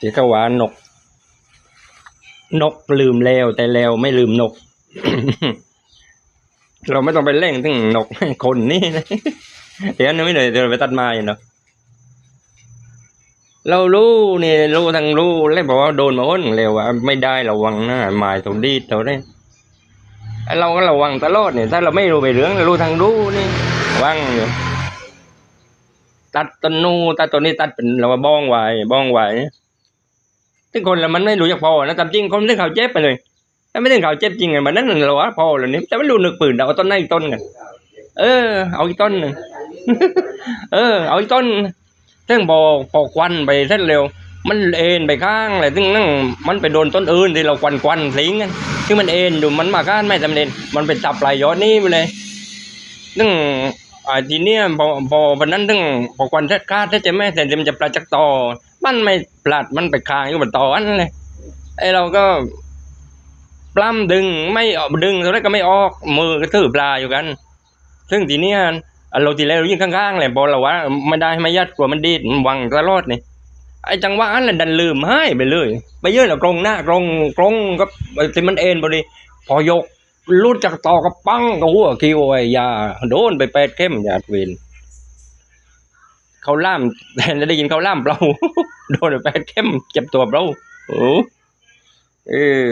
ที่เขาว่านก นกลืมแล้ว แต่แล้วไม่ลืมนก เราไม่ต้องไปเล่งถึงนกคนนี่นะเดี๋ยวนึกไม่เลยเดี๋ยวไปตัดไม้เนาะเรารู้นี่รู้ทั้งรู้แล้วบอกว่าโดนมาอ้นเร็วว่าไม่ได้ระวังนะไม้ตัวดีตัวได้เราก็ระวังตลอดเนี่ยถ้าเราไม่รู้ไปเรื่องเรารู้ทางรู้นี่วังอยู่ ตัดต้นนูนตัดต้นนี้ตัดเป็นเราว่าบ้องไว้บ้องไว้ทุกคนละมันไม่รู้จักพอนะตามจริงคนไม่ได้ข่าวเจ็บไปเลยถ้าไม่ได้ข่าวเจ็บจริงไงมันนั่นเราว่าพอแล้วนี่แต่ไม่รู้นึกปืนเอาต้นไหนอีกต้นกันเออ เอาอีกต้นหนึ่งเออ เอาอีกต้นซึ่งพอพอควันไปเส้นเร็ว มันเอ็นไปข้างเลยซึ่งนั่งมันไปโดนต้นอื่นที่เราควันควันสิงกันที่มันเอ็นอยู่มันมาก้านไม่จำเป็นมันไปจับปลายยอดนี่ไปเลยซึ่ง อ่าทีเนี้ยพอพอวันนั้นซึ่งพอควันเสร็จคาดเสร็จะไม่เสร็จมันจะปลาจักตอมันไม่ปลัดมันไปคางอยู่บนตออันเลยไอ้เราก็ปล้ำดึงไม่ออกดึงเท่าไรก็ไม่ออกมือก็ถือปลาอยู่กัน ซึ่งทีเนี้ยเราทีแรกเรายิงข้างๆเลยพอเราว่าไม่ได้ไม่ยัดกลัวมันดีดมันวังตลอดนี่ไอ้จังหวะนั้นแหละดันลืมให้ไปเลย ไปเยอะแล้วกรงหน้ากรงกรงก็ที่มันเอ็นพอดีพอยก รุดจากต่อกับปังกับหัวคิวไอ้ยาโดนไปแปดเข้มยาเวนเขาล่ามแต่ได้ยินเขาล่ามเราโดนไปแปดเข้มเจ็บตัวเราโอ้เออ